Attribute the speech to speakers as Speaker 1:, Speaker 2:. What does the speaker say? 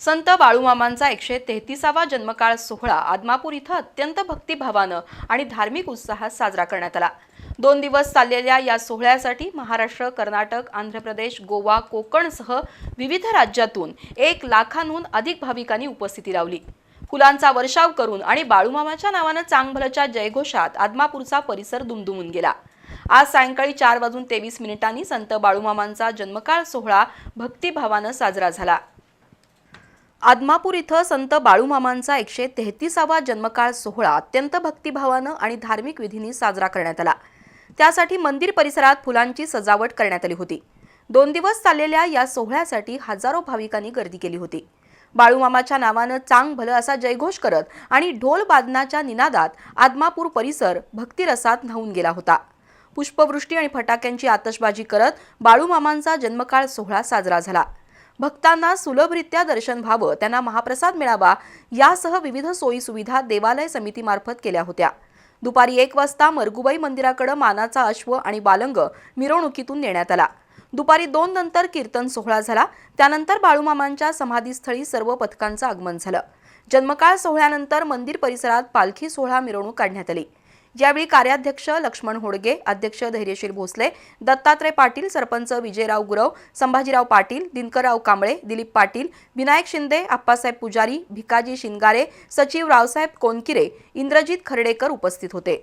Speaker 1: संत बाळूमामांचा एकशे तेहतीसावा जन्मकाळ सोहळा आदमापूर इथं अत्यंत भक्तिभावानं आणि धार्मिक उत्साहात साजरा करण्यात आला. दोन दिवस चाललेल्या या सोहळ्यासाठी महाराष्ट्र कर्नाटक आंध्र प्रदेश गोवा कोकणसह विविध राज्यातून एक लाखांहून अधिक भाविकांनी उपस्थिती लावली. फुलांचा वर्षाव करून आणि बाळूमामाच्या नावानं चांगभलच्या जयघोषात आदमापूरचा परिसर दुमदुमून गेला. आज सायंकाळी चार वाजून तेवीस मिनिटांनी संत बाळूमामांचा जन्मकाळ सोहळा भक्तिभावानं साजरा झाला. आदमापूर इथं संत बाळूमामांचा एकशे तेहतीसावा जन्मकाळ सोहळा अत्यंत भक्तिभावानं आणि धार्मिक विधींनी साजरा करण्यात आला. त्यासाठी मंदिर परिसरात फुलांची सजावट करण्यात आली होती. दोन दिवस चाललेल्या या सोहळ्यासाठी हजारो भाविकांनी गर्दी केली होती. बाळूमामाच्या नावानं चांग भलं असा जयघोष करत आणि ढोल बादनाच्या निनादात आदमापूर परिसर भक्तिरसात न्हावून गेला होता. पुष्पवृष्टी आणि फटाक्यांची आतषबाजी करत बाळूमामांचा जन्मकाळ सोहळा साजरा झाला. भक्तांना सुलभरित्या दर्शन व्हावं त्यांना महाप्रसाद मिळावा यासह विविध सोयी सुविधा देवालय समितीमार्फत केल्या होत्या. दुपारी एक वाजता मरगुबाई मंदिराकडे मानाचा अश्व आणि बालंग मिरवणुकीतून नेण्यात आला. दुपारी दोन नंतर कीर्तन सोहळा झाला. त्यानंतर बाळूमामांच्या समाधीस्थळी सर्व पथकांचं आगमन झालं. जन्मकाळ सोहळ्यानंतर मंदिर परिसरात पालखी सोहळा मिरवणूक काढण्यात आली. यावेळी कार्याध्यक्ष लक्ष्मण होडगे अध्यक्ष धैर्यशील भोसले दत्तात्रय पाटील सरपंच विजयराव गुरव संभाजीराव पाटील दिनकरराव कांबळे दिलीप पाटील विनायक शिंदे आप्पासाहेब पुजारी भिकाजी शिंगारे सचिव रावसाहेब कोनकिरे इंद्रजित खर्डेकर उपस्थित होते.